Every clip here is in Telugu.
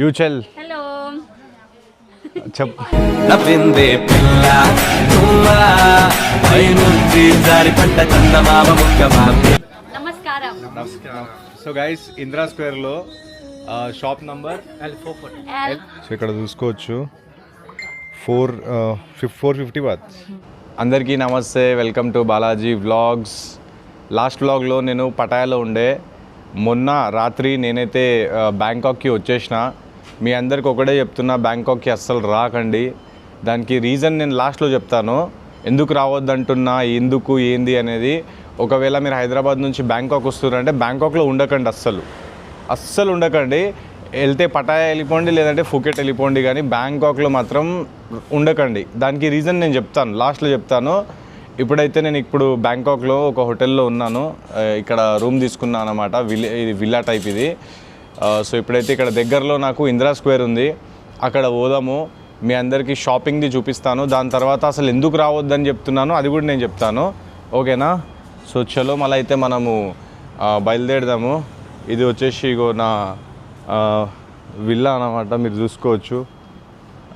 యూచెల్. హలో. చెప్. నవ్విందే పిల్ల నమస్కారం. నమస్కారం. సో గైస్ ఇందిరా స్క్వేర్లో షాప్ నంబర్ సో ఇక్కడ చూసుకోవచ్చు. ఫోర్ ఫోర్ ఫిఫ్టీ బాత్ అందరికీ నమస్తే welcome to Balaji vlogs. Last వ్లాగ్లో నేను పటాయాలో ఉండే. మొన్న రాత్రి నేనైతే బ్యాంకాక్కి వచ్చేసిన. మీ అందరికి ఒకటే చెప్తున్నా బ్యాంకాక్కి అస్సలు రాకండి. దానికి రీజన్ నేను లాస్ట్లో చెప్తాను. ఎందుకు రావద్దంటున్నా ఎందుకు ఏంది అనేది ఒకవేళ మీరు హైదరాబాద్ నుంచి బ్యాంకాక్ వస్తున్నారంటే బ్యాంకాక్లో ఉండకండి అస్సలు. అస్సలు ఉండకండి. వెళ్తే పటాయా వెళ్ళిపోండి లేదంటే ఫుకెట్ వెళ్ళిపోండి కానీ బ్యాంకాక్లో మాత్రం ఉండకండి. దానికి రీజన్ నేను చెప్తాను లాస్ట్లో చెప్తాను. ఇప్పుడైతే నేను ఇప్పుడు బ్యాంకాక్లో ఒక హోటల్లో ఉన్నాను. ఇక్కడ రూమ్ తీసుకున్నాను అనమాట విల్ ఇది విల్లా టైప్ ఇది. సో ఇప్పుడైతే ఇక్కడ దగ్గరలో నాకు ఇందిరా స్క్వేర్ ఉంది. అక్కడ పోదాము. మీ అందరికీ షాపింగ్ది చూపిస్తాను. దాని తర్వాత అసలు ఎందుకు రావద్దని చెప్తున్నాను అది కూడా నేను చెప్తాను. ఓకేనా? సో చలో మళ్ళీ అయితే మనము బయలుదేరదాము. ఇది వచ్చేసి ఇగో నా విల్లా అన్నమాట. మీరు చూసుకోవచ్చు.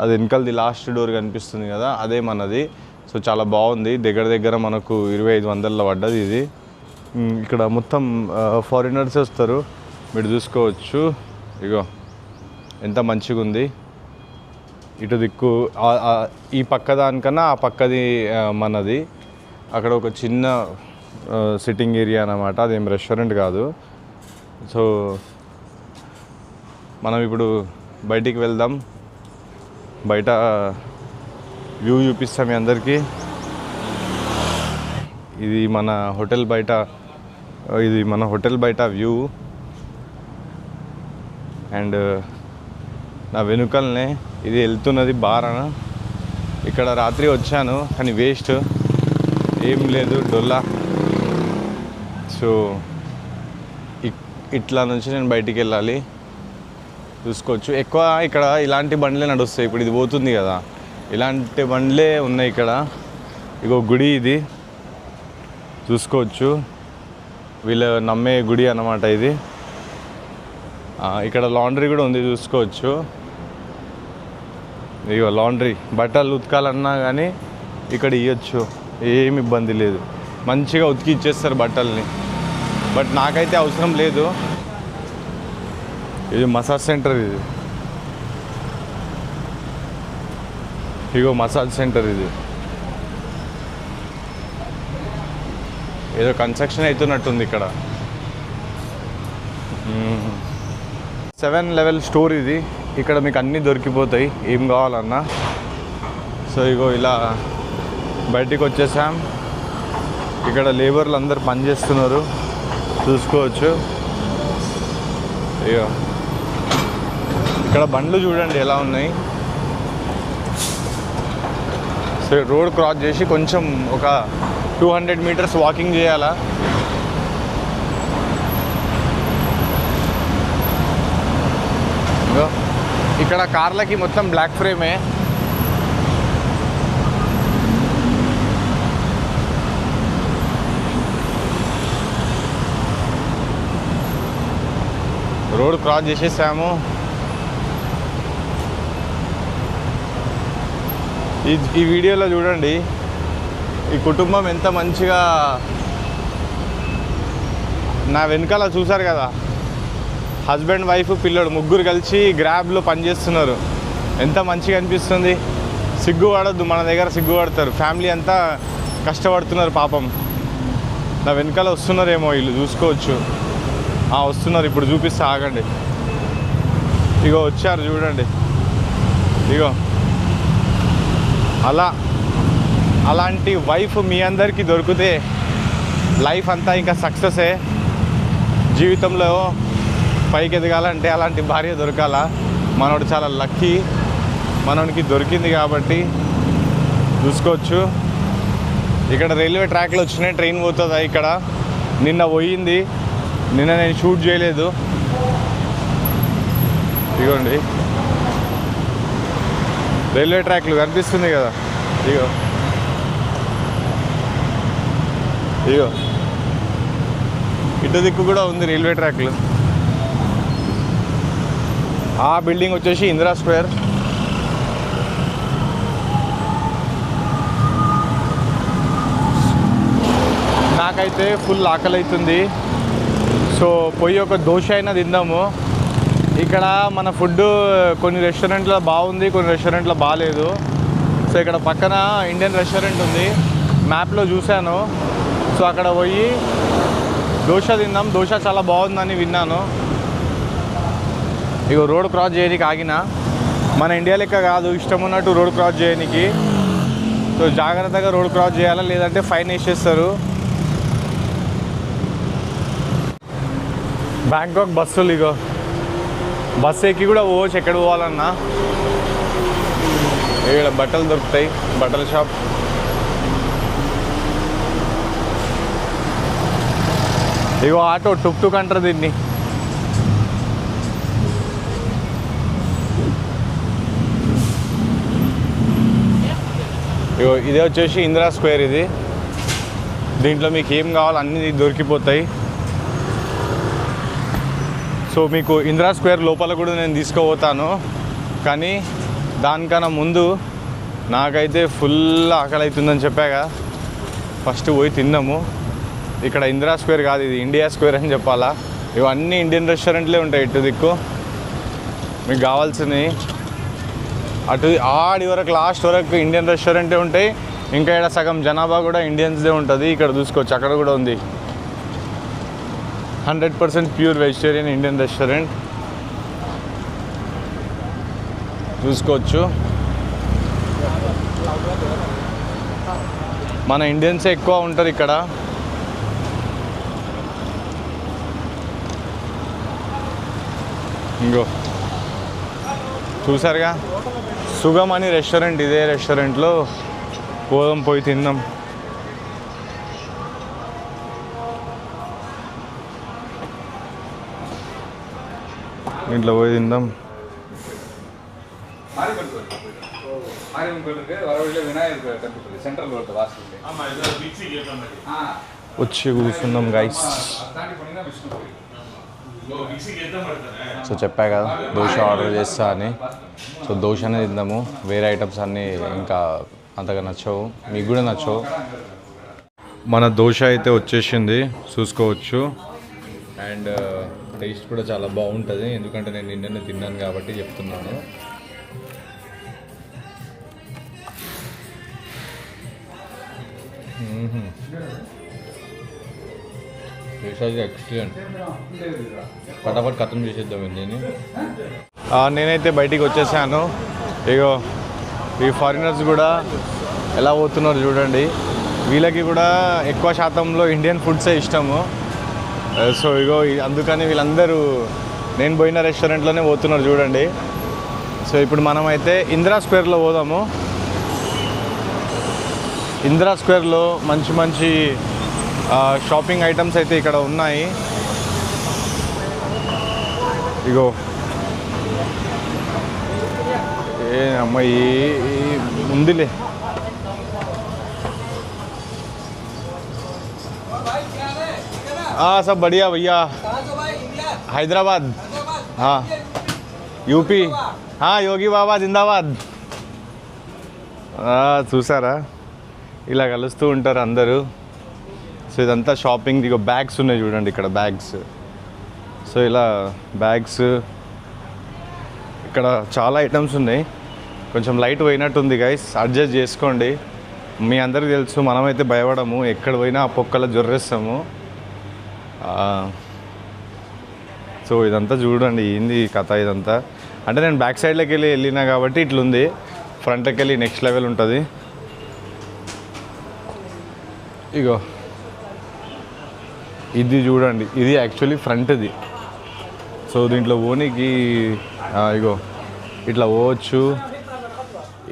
అది వెనకలది లాస్ట్ డోర్ కనిపిస్తుంది కదా అదే మనది. సో చాలా బాగుంది. దగ్గర దగ్గర మనకు ఇరవై ఐదు వందల్లో పడ్డది ఇది. ఇక్కడ మొత్తం ఫారినర్స్ వస్తారు. మీరు చూసుకోవచ్చు. ఇగో ఎంత మంచిగా ఉంది ఇటు దిక్కు ఈ పక్క దానికన్నా ఆ పక్కది మనది. అక్కడ ఒక చిన్న సిట్టింగ్ ఏరియా అన్నమాట. అదేం రెస్టారెంట్ కాదు. సో మనం ఇప్పుడు బయటికి వెళ్దాం. బయట వ్యూ చూపిస్తాం మీ అందరికీ. ఇది మన హోటల్ బయట ఇది మన హోటల్ బయట వ్యూ. అండ్ నా వెనుకలనే ఇది వెళ్తున్నది బారన. ఇక్కడ రాత్రి వచ్చాను కానీ వేస్ట్. ఏం లేదు డొల్లా. సో ఇట్లా నుంచి నేను బయటికి వెళ్ళాలి. చూసుకోవచ్చు. ఎక్కువ ఇక్కడ ఇలాంటి బండ్లే నడుస్తాయి. ఇప్పుడు ఇది పోతుంది కదా. ఇలాంటి బండ్లే ఉన్నాయి ఇక్కడ. ఇగో గుడి ఇది. చూసుకోవచ్చు. వీళ్ళు నమ్మే గుడి అన్నమాట ఇది. ఇక్కడ లాండ్రీ కూడా ఉంది చూసుకోవచ్చు. ఇక లాండ్రీ బట్టలు ఉతకాలన్నా కానీ ఇక్కడ ఇవ్వచ్చు ఏమి ఇబ్బంది లేదు. మంచిగా ఉతికి ఇచ్చేస్తారు బట్టల్ని. బట్ నాకైతే అవసరం లేదు. ఇది మసాజ్ సెంటర్ ఇది. ఇగో మసాజ్ సెంటర్ ఇది. ఏదో కన్స్ట్రక్షన్ అవుతున్నట్టుంది ఇక్కడ. సెవెన్ లెవెల్ స్టోర్ ఇది. ఇక్కడ మీకు అన్నీ దొరికిపోతాయి. ఏం కావాలన్నా. సో ఇగో ఇలా బయటికి వచ్చేసాం. ఇక్కడ లేబర్లు అందరు పనిచేస్తున్నారు చూసుకోవచ్చు. ఇగో. ఇక్కడ బండ్లు చూడండి ఎలా ఉన్నాయి. సో రోడ్ క్రాస్ చేసి కొంచెం ఒక టూ హండ్రెడ్ మీటర్స్ వాకింగ్ చేయాలా. ఇక్కడ కార్లకి మొత్తం బ్లాక్ ఫ్రేమే రోడ్ క్రాస్ చేసేసాము. ఈ ఈ వీడియోలో చూడండి ఈ కుటుంబం ఎంత మంచిగా నా వెనకాల చూసారు కదా. హస్బెండ్ వైఫ్ పిల్లడు ముగ్గురు కలిసి గ్రాబ్లో పనిచేస్తున్నారు. ఎంత మంచిగా అనిపిస్తుంది. సిగ్గుపడద్దు మన దగ్గర సిగ్గుపడతారు ఫ్యామిలీ అంతా కష్టపడుతున్నారు పాపం. నా వెనకాల వస్తున్నారేమో వీళ్ళు చూసుకోవచ్చు. వస్తున్నారు ఇప్పుడు చూపిస్తే ఆగండి. ఇగో వచ్చారు చూడండి. ఇగో. అలా అలాంటి వైఫ్ మీ అందరికీ దొరికితే లైఫ్ అంతా ఇంకా సక్సెసే. జీవితంలో పైకి ఎదగాలంటే అలాంటి భార్య దొరకాల? మనోడు చాలా లక్కీ. మనోడికి దొరికింది కాబట్టి చూసుకోవచ్చు. ఇక్కడ రైల్వే ట్రాక్లు వచ్చినాయి ట్రైన్ పోతుందా ఇక్కడ? నిన్న పోయింది. నిన్న నేను షూట్ చేయలేదు. ఇదిగోండి రైల్వే ట్రాక్లు కనిపిస్తుంది కదా. ఇగో. ఇగో. ఇటు దిక్కు కూడా ఉంది రైల్వే ట్రాక్లు. ఆ బిల్డింగ్ వచ్చేసి ఇందిరా స్క్వేర్. నాకైతే ఫుల్ ఆకలి అవుతుంది సో పోయి ఒక దోశ అయినా తిందాము. ఇక్కడ మన ఫుడ్ కొన్ని రెస్టారెంట్లో బాగుంది కొన్ని రెస్టారెంట్లో బాగాలేదు సో ఇక్కడ పక్కన ఇండియన్ రెస్టారెంట్ ఉంది. మ్యాప్లో చూశాను. సో అక్కడ పోయి దోశ తిందాం. దోశ చాలా బాగుందని విన్నాను. ఇగో రోడ్ క్రాస్ చేయడానికి ఆగిన మన ఇండియా లెక్క కాదు. ఇష్టం ఉన్నట్టు రోడ్ క్రాస్ చేయడానికి సో జాగ్రత్తగా రోడ్ క్రాస్ చేయాలా? లేదంటే ఫైన్ వేసేస్తారు. బ్యాంకాక్ బస్సులు ఇగో. బస్సు ఎక్కి కూడా పోవచ్చు. ఎక్కడ పోవాలన్నా. ఇక్కడ బట్టలు దొరుకుతాయి. బట్టల షాప్ ఇగో ఆటో టుక్ టుక్ అంటారు దీన్ని. ఇదే వచ్చేసి ఇందిరా స్క్వేర్ ఇది. దీంట్లో మీకు ఏం కావాలో అన్నీ దొరికిపోతాయి. సో మీకు ఇందిరా స్క్వేర్ లోపల కూడా నేను తీసుకుపోతాను. కానీ దానికన్నా ముందు నాకైతే ఫుల్ ఆకలి అవుతుందని చెప్పాగా. ఫస్ట్ పోయి తిన్నాము. ఇక్కడ ఇందిరా స్క్వేర్ కాదు ఇది ఇండియా స్క్వేర్ అని చెప్పాలా. ఇవన్నీ ఇండియన్ రెస్టారెంట్లే ఉంటాయి ఇటు దిక్కు. మీకు కావాల్సినవి అటు ఆడి వరకు లాస్ట్ వరకు ఇండియన్ రెస్టారెంటే ఉంటాయి. ఇంకా ఇక్కడ సగం జనాభా కూడా ఇండియన్స్దే ఉంటుంది. ఇక్కడ చూసుకోవచ్చు. అక్కడ కూడా ఉంది. Hundred percent pure vegetarian Indian restaurant చూసుకోవచ్చు. మన ఇండియన్సే ఎక్కువ ఉంటారు ఇక్కడ. ఇంకో. చూసారుగా? సుగమ్ అని రెస్టారెంట్ ఇదే రెస్టారెంట్లో గోధుమ పోయి తిందాం ఇంట్లో పోయి తిందాం. వచ్చి కూర్చుందాం గైస్ సో చెప్పా కదా దోశ ఆర్డర్ చేస్తా అని. సో దోశనే తిందాము వేరే ఐటమ్స్ అన్నీ ఇంకా అంతగా నచ్చవు మీకు కూడా నచ్చవు. మన దోశ అయితే వచ్చేసింది చూసుకోవచ్చు. అండ్ టేస్ట్ కూడా చాలా బాగుంటుంది ఎందుకంటే నేను నిన్ననే తిన్నాను కాబట్టి చెప్తున్నాను. Mm-hmm. ఎక్సలెంట్ ఫటాఫట్ ఖతం చేసేద్దాం దీన్ని నేనైతే బయటికి వచ్చేసాను. ఇగో ఈ ఫారినర్స్ కూడా ఎలా పోతున్నారు చూడండి. వీళ్ళకి కూడా ఎక్కువ శాతంలో ఇండియన్ ఫుడ్సే ఇష్టము. సో ఇగో అందుకని వీళ్ళందరూ నేను పోయిన రెస్టారెంట్లోనే పోతున్నారు చూడండి. సో ఇప్పుడు మనమైతే ఇందిరా స్క్వేర్లో పోదాము. ఇందిరా స్క్వేర్లో మంచి మంచి షాపింగ్ ఐటమ్స్ అయితే ఇక్కడ ఉన్నాయి ఇగో ఏ అమ్మాయి ఉందిలే हाँ सब बढ़िया भैया हैदराबाद हाँ యూపీ యోగి బాబా జిందాబాద్ ఆ, చూసారా ఇలా కలుస్తూ ఉంటారు అందరూ సో ఇదంతా షాపింగ్ ఇక బ్యాగ్స్ ఉన్నాయి చూడండి ఇక్కడ బ్యాగ్స్ సో ఇలా బ్యాగ్స్ ఇక్కడ చాలా ఐటమ్స్ ఉన్నాయి. కొంచెం లైట్ పోయినట్టుంది గైస్ అడ్జస్ట్ చేసుకోండి. మీ అందరికీ తెలుసు మనమైతే భయపడము. ఎక్కడ పోయినా ఆ పొక్కల జొర్రేస్తాము. సో ఇదంతా చూడండి ఏంది కథ ఇదంతా. అంటే నేను బ్యాక్ సైడ్లోకి వెళ్ళి వెళ్ళినా కాబట్టి ఇట్లుంది. ఫ్రంట్కి వెళ్ళి నెక్స్ట్ లెవెల్ ఉంటుంది. ఇగో. ఇది చూడండి. ఇది యాక్చువల్లీ ఫ్రంట్ది సో దీంట్లో ఓనికి ఇగో ఇట్లా పోవచ్చు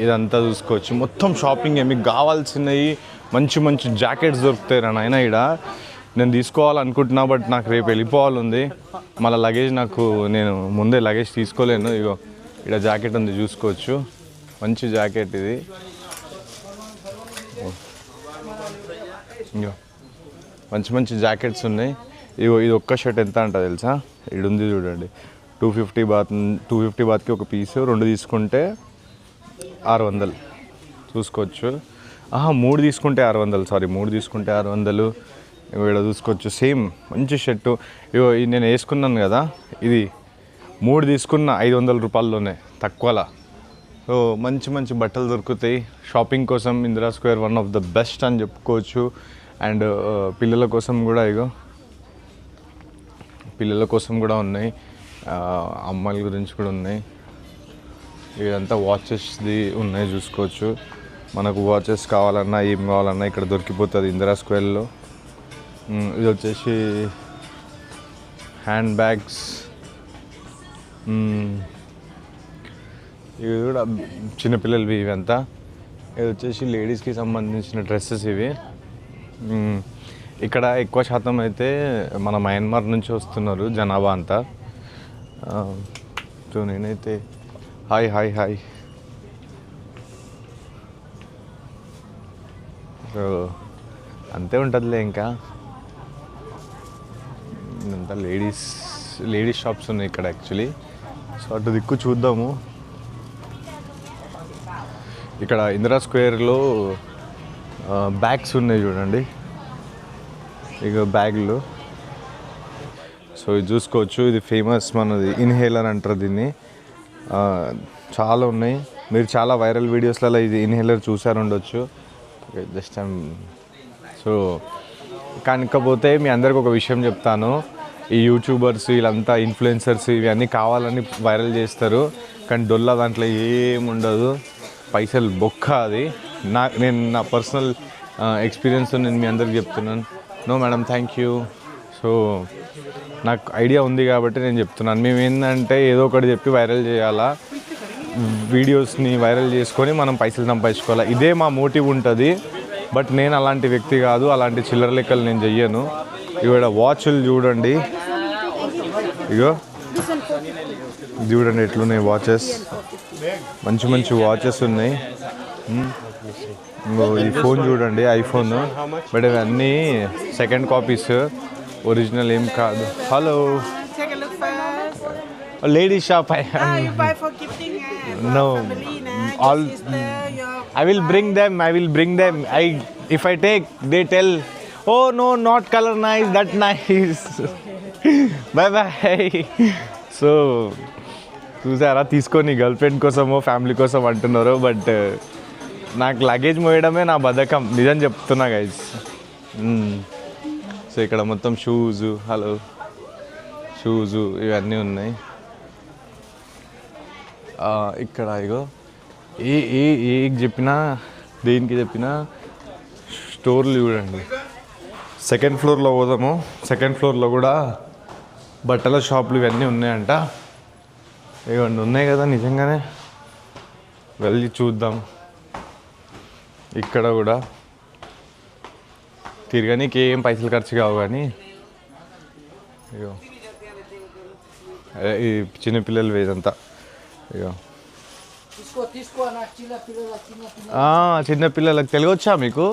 ఇదంతా చూసుకోవచ్చు. మొత్తం షాపింగ్ మీకు కావాల్సినవి మంచి మంచి జాకెట్స్ దొరుకుతాయి రా నాయన ఇక్కడ నేను తీసుకోవాలనుకుంటున్నా బట్ నాకు రేపు వెళ్ళిపోవాలి ఉంది. మళ్ళీ లగేజ్ నాకు నేను ముందే లగేజ్ తీసుకోలేను. ఇగో ఇక్కడ జాకెట్ ఉంది చూసుకోవచ్చు. మంచి జాకెట్ ఇది. ఇగో. మంచి మంచి జాకెట్స్ ఉన్నాయి. ఇగో ఇది ఒక్క షర్ట్ ఎంత అంట తెలుసా? ఇది ఉంది చూడండి two fifty baht two fifty బాత్కి ఒక పీసు రెండు తీసుకుంటే ఆరు వందలు. చూసుకోవచ్చు. ఆహా మూడు తీసుకుంటే ఆరు వందలు. సారీ మూడు తీసుకుంటే ఆరు వందలు. ఇక్కడ చూసుకోవచ్చు. సేమ్ మంచి షర్టు. ఇగో నేను వేసుకున్నాను కదా ఇది మూడు తీసుకున్న ఐదు వందల రూపాయల్లోనే తక్కువలా. సో మంచి మంచి బట్టలు దొరుకుతాయి. షాపింగ్ కోసం Indira square one of the best అని చెప్పుకోవచ్చు. అండ్ పిల్లల కోసం కూడా ఇగో పిల్లల కోసం కూడా ఉన్నాయి. అమ్మాయిల గురించి కూడా ఉన్నాయి. ఇదంతా వాచెస్ది ఉన్నాయి చూసుకోవచ్చు. మనకు వాచెస్ కావాలన్నా ఏం కావాలన్నా ఇక్కడ దొరికిపోతుంది ఇందిరా స్క్వేర్లో. ఇది వచ్చేసి హ్యాండ్ బ్యాగ్స్. ఇవి కూడా చిన్నపిల్లలవి ఇవంతా. ఇది వచ్చేసి లేడీస్కి సంబంధించిన డ్రెస్సెస్ ఇవి. ఇక్కడ ఎక్కువ శాతం అయితే మన మయన్మార్ నుంచి వస్తున్నారు జనాభా అంతా. సో నేనైతే హాయ్ హాయ్ హాయ్. సో అంతే ఉంటుందిలే ఇంకా. అంతా లేడీస్ లేడీస్ షాప్స్ ఉన్నాయి ఇక్కడ యాక్చువల్లీ. సో అటు దిక్కు చూద్దాము. ఇక్కడ ఇందిరా స్క్వేర్లో బ్యాగ్స్ ఉన్నాయి చూడండి. ఇక బ్యాగ్లు. సో ఇది చూసుకోవచ్చు. ఇది ఫేమస్ మనది ఇన్హేలర్ అంటారు దీన్ని. చాలా ఉన్నాయి. మీరు చాలా వైరల్ వీడియోస్లలో ఇది ఇన్హేలర్ చూసారు ఉండొచ్చు. జస్ట్ సో కానికపోతే మీ అందరికి ఒక విషయం చెప్తాను. ఈ యూట్యూబర్స్ వీళ్ళంతా ఇన్ఫ్లుయెన్సర్స్ ఇవన్నీ కావాలని వైరల్ చేస్తారు. కానీ డొల్ల దాంట్లో ఏముండదు. పైసలు బొక్క అది. నా నేను నా పర్సనల్ ఎక్స్పీరియన్స్ నేను మీ అందరికి చెప్తున్నాను. No madam thank you so నాకు ఐడియా ఉంది కాబట్టి నేను చెప్తున్నాను. మేము ఏంటంటే ఏదో ఒకటి చెప్పి వైరల్ చేయాలా? వీడియోస్ని వైరల్ చేసుకొని మనం పైసలు సంపాదించుకోవాలి? ఇదే మా మోటివ్ ఉంటుంది. బట్ నేను అలాంటి వ్యక్తి కాదు. అలాంటి చిల్లర లెక్కలు నేను చెయ్యను. ఇవాడ వాచ్లు చూడండి. ఇగో. చూడండి ఎట్లున్నాయి వాచెస్ మంచి మంచి వాచెస్ ఉన్నాయి. ఇంకో ఈ ఫోన్ చూడండి ఐఫోన్ బట్ ఇవన్నీ సెకండ్ కాపీస్ ఒరిజినల్ ఏం కాదు hello Take a look first. Lady shop I Ah, sister, your I will bring them. I will bring them. I if I take, they tell, oh no, not color nice. That nice. bye bye. So చూసారా తీసుకొని గర్ల్ ఫ్రెండ్ కోసమో ఫ్యామిలీ కోసం అంటున్నారు బట్ నాకు లగేజ్ మోయడమే నా బద్ధకం. నిజం చెప్తున్నా గైజ్ సో ఇక్కడ మొత్తం షూజు హలో షూజు ఇవన్నీ ఉన్నాయి. ఇక్కడ ఇగో ఏ ఏ ఏ చెప్పినా దేనికి చెప్పినా స్టోర్లు చూడండి. సెకండ్ ఫ్లోర్లో పోదాము. సెకండ్ ఫ్లోర్లో కూడా బట్టల షాపులు ఇవన్నీ ఉన్నాయంట. ఇవన్నీ ఉన్నాయి కదా నిజంగానే. వెళ్ళి చూద్దాం. ఇక్కడ కూడా తిరగనీకి ఏం పైసలు ఖర్చు కావు కానీ. ఇగో. అదే ఈ చిన్నపిల్లలు ఇదంతా ఇగో. ఆ, చిన్నపిల్లలకు తెలుగు వచ్చా మీకు.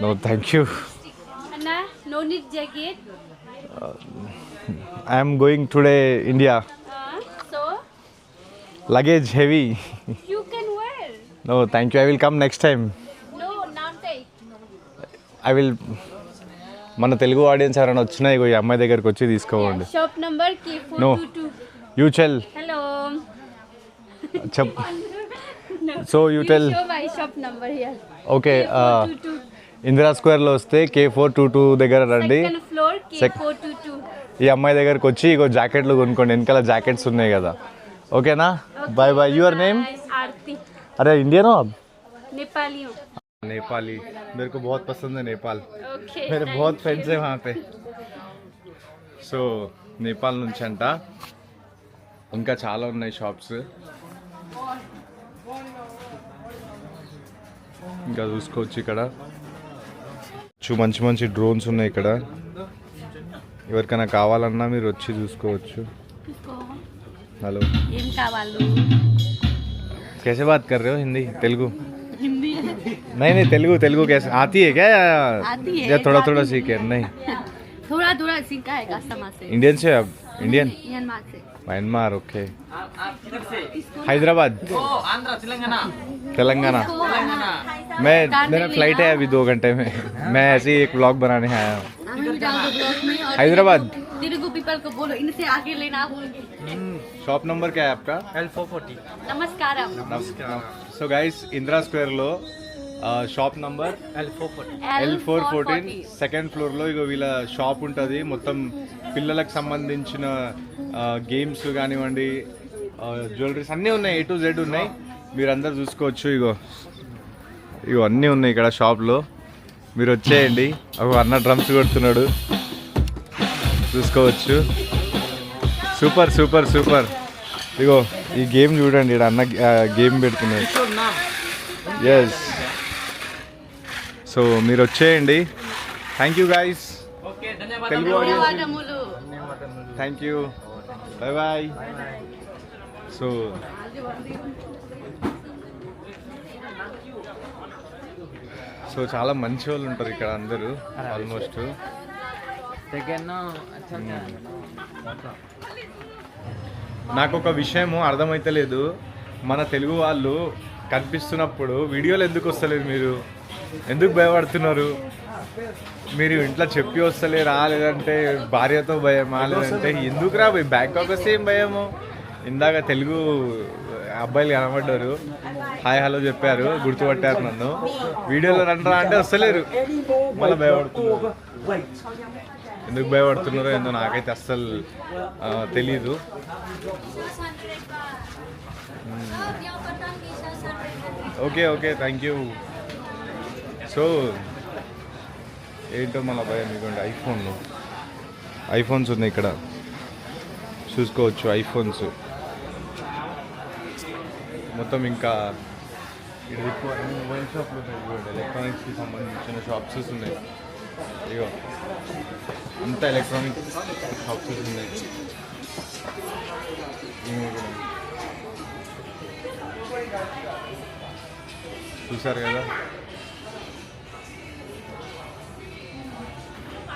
No thank you. I'm going today India luggage heavy you can wear. No thank you I will come next time No, not take. I will మన తెలుగు ఆడియన్స్ ఎవరైనా వచ్చినా ఇగో ఈ అమ్మాయి దగ్గరికి వచ్చి తీసుకోవండి. K422. యూ చెల్. చెప్. So you tell. Okay K422. Indira స్క్వేర్లో వస్తే కే ఫోర్ టూ టూ దగ్గర రండి Second floor Sec- K422. ఈ అమ్మాయి దగ్గరకు వచ్చి ఇగో జాకెట్లు కొనుక్కోండి వెనకాల జాకెట్స్ ఉన్నాయి కదా ఓకేనా bye bye your name Bye. Aarti. अरे इंडियन हो आप Nepali हूँ. नेपाली मेरे को बहुत पसंद है नेपाल Okay. मेरे thank बहुत you. फ्रेंड्स हैं वहाँ पे సో నేపాల్ నుంచి అంట ఇంకా చాలా ఉన్నాయి షాప్స్ ఇంకా చూసుకోవచ్చు ఇక్కడ చూ మంచి మంచి డ్రోన్స్ ఉన్నాయి ఇక్కడ ఎవరికైనా కావాలన్నా మీరు వచ్చి చూసుకోవచ్చు हेलो। इनका कैसे बात कर रहे हो हिंदी? तेलुगु? हिंदी। नहीं नहीं तेलुगु तेलुगु कैसे? आती है क्या या आती है या थोड़ा थोड़ा सीखे नहीं। थोड़ा थोड़ा सीखा है कस्टमर से। इंडियन से अब इंडियन इंडियन से। म्यांमार ओके हैदराबाद तेलंगाना मैं मेरा फ्लाइट है अभी दो घंटे में मैं ऐसे ही एक ब्लॉग बनाने आया हूँ हम जाओगे ब्लॉग में और हैदराबाद तेलुगु पीपल को बोलो इनसे आगे लेना बोल शॉप नंबर क्या है आपका नमस्कारम so guys Indira స్క్వేర్లో shop number L four fourteen second ఫ్లోర్లో ఇగో వీళ్ళ షాప్ ఉంటుంది. మొత్తం పిల్లలకు సంబంధించిన గేమ్స్ కానివ్వండి జ్యువెలరీస్ అన్నీ ఉన్నాయి ఏ టు జెడ్ ఉన్నాయి. మీరు అందరు చూసుకోవచ్చు ఇగో. ఇగో అన్నీ ఉన్నాయి ఇక్కడ షాప్లో మీరు వచ్చేయండి. ఒక అన్న డ్రమ్స్ కొడుతున్నాడు. చూసుకోవచ్చు. సూపర్ సూపర్ సూపర్ ఇగో ఈ గేమ్ చూడండి. ఇక్కడ అన్న గేమ్ పెడుతున్నాడు. ఎస్ సో మీరు వచ్చేయండి. Thank you guys Telugu thank you bye bye so so చాలా మంచి వాళ్ళు ఉంటారు ఇక్కడ అందరూ ఆల్మోస్ట్ నాకు ఒక విషయము అర్థమైతలేదు. మన తెలుగు వాళ్ళు కనిపిస్తున్నప్పుడు వీడియోలు ఎందుకు వస్తలేదు మీరు? ఎందుకు భయపడుతున్నారు? మీరు ఇంట్లో చెప్పి వస్తలేరా? లేదంటే భార్యతో భయమా? లేదంటే ఎందుకు రా బ్యాంకాక్ వస్తే ఏం భయము? ఇందాక తెలుగు అబ్బాయిలు కనబడ్డారు. హాయ్ హలో చెప్పారు. గుర్తుపట్టారు నన్ను. వీడియోలో రండ్రా అంటే వస్తలేరు. మళ్ళీ భయపడుతున్నారు. ఎందుకు భయపడుతున్నారో ఏందో నాకైతే అస్సలు తెలీదు. Okay okay thank you so ఏంటో మన భయం ఇవ్వండి ఐఫోన్లు. ఐఫోన్స్ ఉన్నాయి ఇక్కడ. చూసుకోవచ్చు ఐఫోన్స్. మొత్తం ఇంకా ఇక్కడ ఎక్కువ అన్ని మొబైల్ షాప్లు ఉన్నాయి చూడండి ఎలక్ట్రానిక్స్కి సంబంధించిన షాప్స్ ఉన్నాయి. ఇగో అంత ఎలక్ట్రానిక్ షాప్స్ ఉన్నాయి. చూసారు కదా?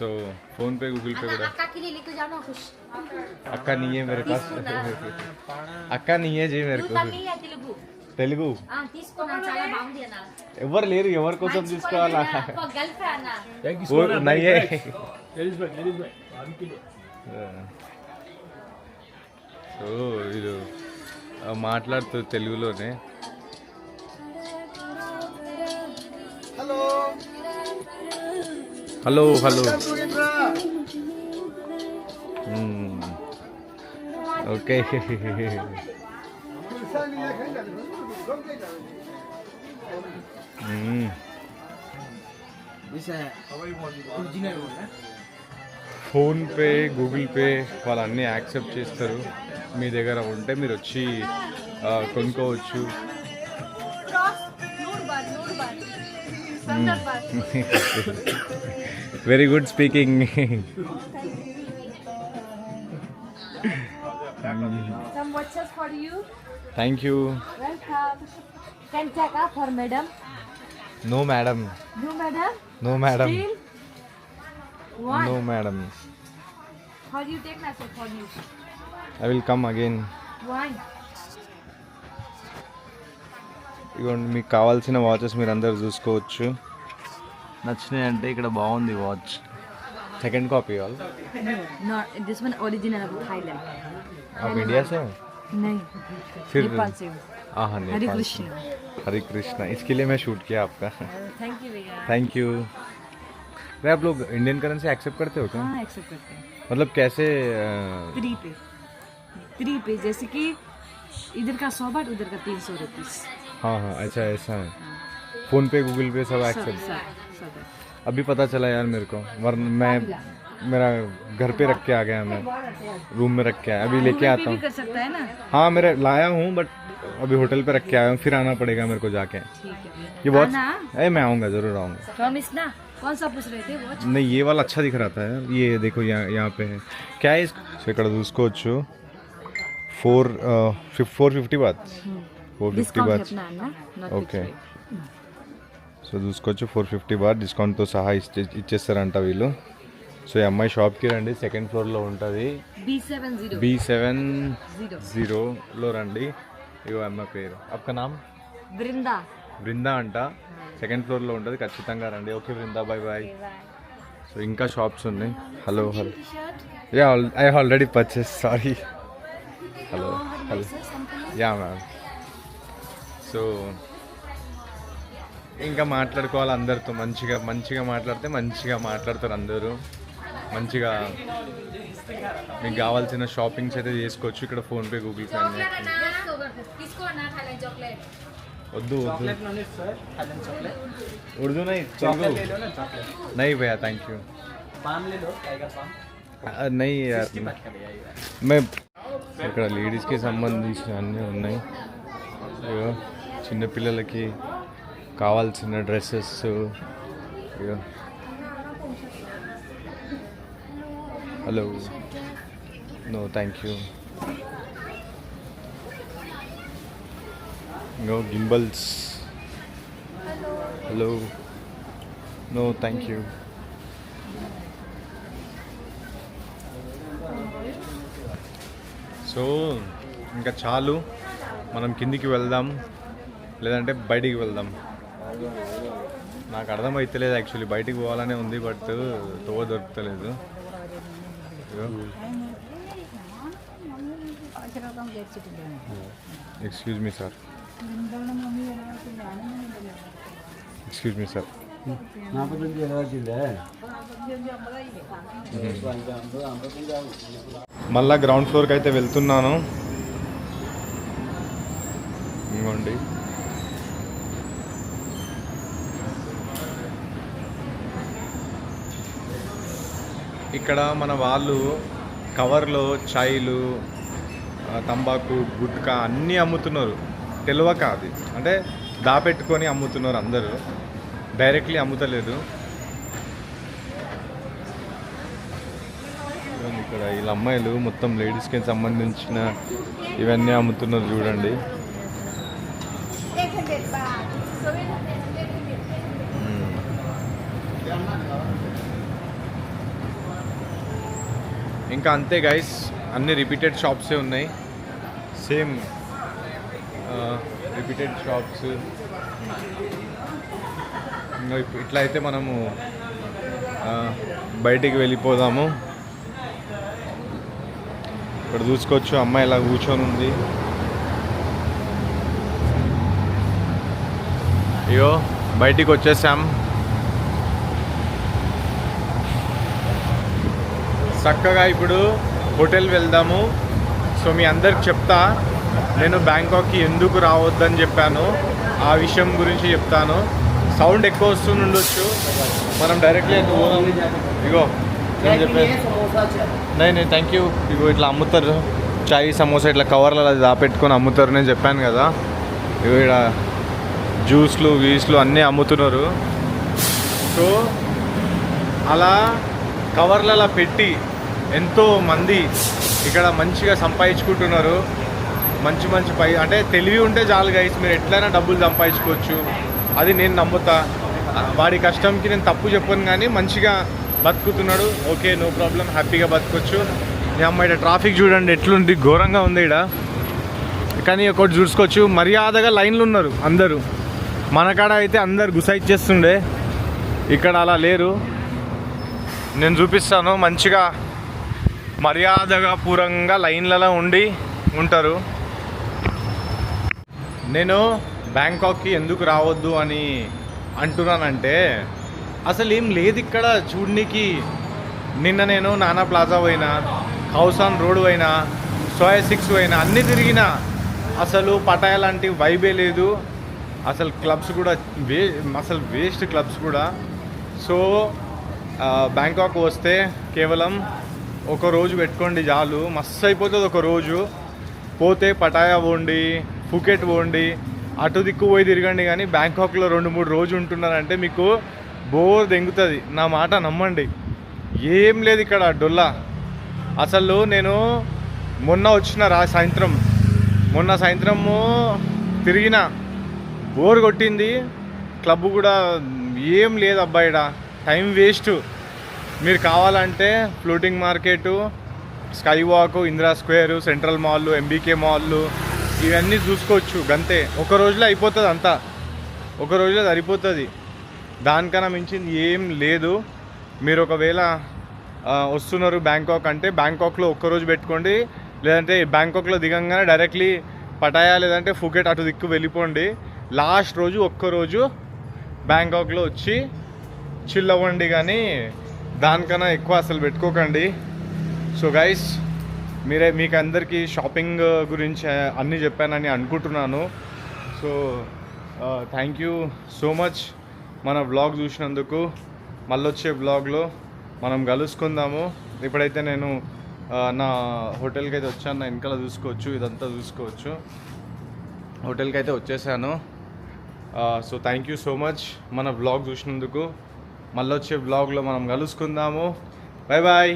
सो फ़ोन पे गूगल पे बड़ा अक्का के लिए लेके जाना खुश। अक्का नहीं है मेरे पास। अक्का नहीं है जी मेरे को। तेलुगु। तेलुगु? हाँ तीसको ना चला बाउंड देना। एवर ले रही एवर को सब हाँ, जिसको वाला है गर्ल पे आना। थैंक यू सो मच नहीं है। लेडीज़ बाय लेडीज़ बाय आम के लिए। हाँ। तो hello hello. Okay. PhonePe Google Pay వాళ్ళన్నీ యాక్సెప్ట్ చేస్తారు. మీ దగ్గర ఉంటే మీరు వచ్చి కొనుక్కోవచ్చు. Mm. very good speaking. Some watches for you. Thank you. Welcome. Can check up for madam? No madam. No madam? No madam. Still? No madam. How do you take message for you i will come again. Why? ఇదిగోండి మీకు కావాల్సిన వాచెస్ మీరు అందరు చూసుకోవచ్చు నచ్చినాయి అంటే ఇక్కడ బాగుంది watch second copy all No, this one original of Thailand. आप इंडिया से हो नहीं. फिर Nepal से. हूँ. हाँ हाँ हरे नेपाल कृष्ण. से। हरे कृष्णा इसके लिए मैं शूट किया आपका Thank you भैया. थैंक यू भाई आप लोग इंडियन करेंसी एक्सेप्ट करते हो क्या हाँ एक्सेप्ट करते हैं. मतलब कैसे अ, थ्री पे. थ्री पे जैसे कि इधर का सौ बार उधर का तीन सौ रुपीज. हाँ हाँ अच्छा ऐसा है। फ़ोन पे गूगल पे सब एक्सेप्ट अभी पता चला यार मेरे को वरना मैं मेरा घर पे रख के आ गया मैं रूम में रख के आया। अभी लेके आता हूँ। हाँ मेरा लाया हूँ बट अभी होटल पे रख के आया हूँ। फिर आना पड़ेगा मेरे को जाके। ये बहुत अरे मैं आऊँगा ज़रूर आऊँगा। कौन सा पूछ रहे थे नहीं ये वाला अच्छा दिख रहा था यार। ये देखो यहाँ यहाँ पे है। क्या है इसको फोर फोर फिफ्टी बात। Four fifty bars okay so చూసుకోవచ్చు ఫోర్ ఫిఫ్టీ బార్ డిస్కౌంట్తో సహా ఇచ్చే ఇచ్చేస్తారంట వీళ్ళు. సో ఈ అమ్మాయి షాప్కి రండి సెకండ్ ఫ్లోర్లో ఉంటుంది. బీ సెవెన్ జీరోలో రండి. ఇగో అమ్మాయి పేరు. అక్క నామ్? బృందా. బృందా అంట. సెకండ్ ఫ్లోర్లో ఉంటుంది ఖచ్చితంగా రండి. Okay Brinda bye bye so ఇంకా షాప్స్ ఉన్నాయి. Hello hello ya I already purchase sorry hello hello ya ma'am so ఇంకా మాట్లాడుకోవాలి అందరితో మంచిగా మంచిగా మాట్లాడితే మంచిగా మాట్లాడతారు అందరూ. మంచిగా మీకు కావాల్సిన షాపింగ్స్ అయితే చేసుకోవచ్చు. ఇక్కడ ఫోన్పే గూగుల్ పే అన్నీ. వద్దు వద్దు. ఉర్దూ నై తెలుగు నై భయ్యా థ్యాంక్ యూ నై మే ఇక్కడ లేడీస్కి సంబంధించిన అన్నీ ఉన్నాయి. ఇగో చిన్నపిల్లలకి కావాల్సిన dresses hello no thank you no gimbals hello no thank you so ఇంకా చాలు. మనం కిందికి వెళ్దాం. లేదంటే బయటికి వెళ్దాం. నాకు అర్థమైతలేదు యాక్చువల్లీ. బయటికి పోవాలనే ఉంది బట్ తోవ దొరుకుతలేదు. Excuse me sir excuse me sir మళ్ళా గ్రౌండ్ ఫ్లోర్కి అయితే వెళ్తున్నాను. ఇంకోండి ఇక్కడ మన వాళ్ళు కవర్లో చాయ్లు తంబాకు గుట్కా అన్నీ అమ్ముతున్నారు. తెలియక అది. అంటే దాపెట్టుకొని అమ్ముతున్నారు అందరూ. డైరెక్ట్లీ అమ్ముతలేదు. ఇక్కడ వీళ్ళ అమ్మాయిలు మొత్తం లేడీస్కి సంబంధించిన ఇవన్నీ అమ్ముతున్నారు చూడండి మ్మ్. ఇంకా అంతే గైస్ అన్ని రిపీటెడ్ షాప్సే ఉన్నాయి. సేమ్ రిపీటెడ్ షాప్స్ ఇట్లా అయితే మనము బయటికి వెళ్ళిపోదాము. ఇక్కడ చూసుకోవచ్చు అమ్మాయి ఇలా కూర్చొని ఉంది. అయ్యో బయటికి వచ్చేసాం. చక్కగా ఇప్పుడు హోటల్ వెళ్దాము. సో మీ అందరికి చెప్తా నేను బ్యాంకాక్కి ఎందుకు రావద్దని చెప్పాను. ఆ విషయం గురించి చెప్తాను. సౌండ్ ఎక్కువ వస్తుంది ఉండొచ్చు. మనం డైరెక్ట్లీ అటు పోదాం. ఇగో నేను చెప్పేది నేను థ్యాంక్ యూ ఇగో ఇట్లా అమ్ముతారు. చాయ్ సమోసా ఇట్లా కవర్లలో దాపెట్టుకొని అమ్ముతారు. నేను చెప్పాను కదా. ఇగో ఇక్కడ జ్యూస్లు వీస్లు అన్నీ అమ్ముతున్నారు. సో అలా కవర్లలో పెట్టి ఎంతో మంది ఇక్కడ మంచిగా సంపాదించుకుంటున్నారు. మంచి మంచి పై అంటే తెలివి ఉంటే చాలు గైస్ మీరు ఎట్లయినా డబ్బులు సంపాదించుకోవచ్చు. అది నేను నమ్ముతా. వాడి కష్టంకి నేను తప్పు చెప్పను కానీ మంచిగా బతుకుతున్నాడు. ఓకే నో ప్రాబ్లం హ్యాపీగా బతకొచ్చు. నేను అమ్మాయి ట్రాఫిక్ చూడండి ఎట్లుంది ఘోరంగా ఉంది ఇక్కడ కానీ ఒకటి చూసుకోవచ్చు మర్యాదగా లైన్లు ఉన్నారు అందరూ. మన కాడ అయితే అందరు గుసైచ్చేస్తుండే ఇక్కడ అలా లేరు. నేను చూపిస్తాను మంచిగా మర్యాదగా పూర్వంగా లైన్లలో ఉండి ఉంటారు. నేను బ్యాంకాక్కి ఎందుకు రావద్దు అని అంటున్నానంటే అసలు ఏం లేదు ఇక్కడ చూడనికి. నిన్న నేను నానా ప్లాజా పోయినా హౌసాన్ రోడ్ పోయినా సోయా సిక్స్ పోయినా అన్నీ తిరిగినా. అసలు పటాయ లాంటి వైబే లేదు. అసలు క్లబ్స్ కూడా వే అసలు వేస్ట్ క్లబ్స్ కూడా. సో బ్యాంకాక్ వస్తే కేవలం ఒక రోజు పెట్టుకోండి చాలు మస్తు అయిపోతుంది ఒక రోజు. పోతే పటాయా పోండి ఫుకెట్ పోండి అటు దిక్కు పోయి తిరగండి కానీ బ్యాంకాక్లో రెండు మూడు రోజు ఉంటున్నారంటే మీకు బోర్ దెంగుతుంది. నా మాట నమ్మండి. ఏం లేదు ఇక్కడ డొల్లా. అసలు నేను మొన్న వచ్చిన రా సాయంత్రం. మొన్న సాయంత్రము తిరిగిన. బోర్ కొట్టింది. క్లబ్ కూడా ఏం లేదు అబ్బాయిడా. Time waste. మీరు కావాలంటే floating market sky walk Indira square central mall MBK mall ఇవన్నీ చూసుకోవచ్చు గంతే. ఒక రోజులో అయిపోతుంది అంతా. ఒక రోజులో సరిపోతుంది. దానికన్నా మించింది ఏం లేదు. మీరు ఒకవేళ వస్తున్నారు బ్యాంకాక్ అంటే బ్యాంకాక్లో ఒక్కరోజు పెట్టుకోండి. లేదంటే బ్యాంకాక్లో దిగంగానే డైరెక్ట్లీ పటాయా లేదంటే ఫుకెట్ అటు దిక్కు వెళ్ళిపోండి. లాస్ట్ రోజు ఒక్కరోజు బ్యాంకాక్లో వచ్చి చిల్ అవ్వండి కానీ దానికన్నా ఎక్కువ అసలు పెట్టుకోకండి. సో గైస్ మీరే మీకు అందరికీ షాపింగ్ గురించి అన్నీ చెప్పానని అనుకుంటున్నాను. So thank you so much మన వ్లాగ్ చూసినందుకు మళ్ళీ వచ్చే వ్లాగ్లో మనం కలుసుకుందాము. ఇప్పుడైతే నేను uh, నా హోటల్కి అయితే వచ్చాను. నా వెనకాల చూసుకోవచ్చు ఇదంతా చూసుకోవచ్చు. హోటల్కి అయితే వచ్చేసాను so thank you so much మన వ్లాగ్ చూసినందుకు మళ్ళీ వచ్చే బ్లాగ్లో మనం కలుసుకుందాము. Bye bye